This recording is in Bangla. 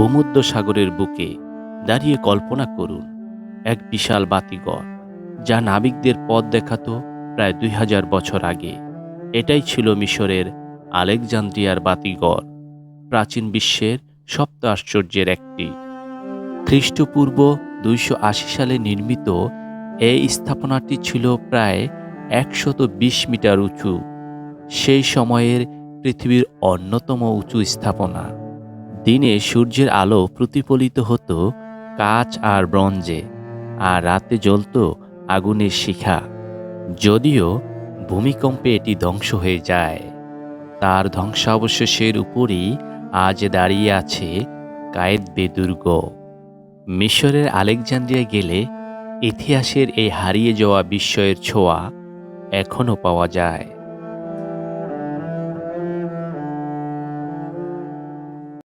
ভূমধ্য সাগরের বুকে দাঁড়িয়ে কল্পনা করুন, এক বিশাল বাতিঘর, যা নাবিকদের পথ দেখাতো প্রায় দুই হাজার বছর আগে। এটাই ছিল মিশরের আলেকজান্দ্রিয়ার বাতিঘর, প্রাচীন বিশ্বের সপ্ত আশ্চর্যের একটি। খ্রিস্টপূর্ব দুইশো আশি সালে নির্মিত এই স্থাপনাটি ছিল প্রায় একশত বিশ মিটার উঁচু, সেই সময়ের পৃথিবীর অন্যতম উঁচু স্থাপনা। দিনে সূর্যের আলো প্রতিফলিত হতো কাচ আর ব্রঞ্জে, আর রাতে জ্বলত আগুনের শিখা। যদিও ভূমিকম্পে এটি ধ্বংস হয়ে যায়। তার ধ্বংসাবশেষের উপরই আজ দাঁড়িয়ে আছে কায়েদ বেদুর্গ মিশরের আলেকজান্দ্রিয়া গেলে ইতিহাসের এই হারিয়ে যাওয়া বিস্ময়ের ছোঁয়া এখনও পাওয়া যায়।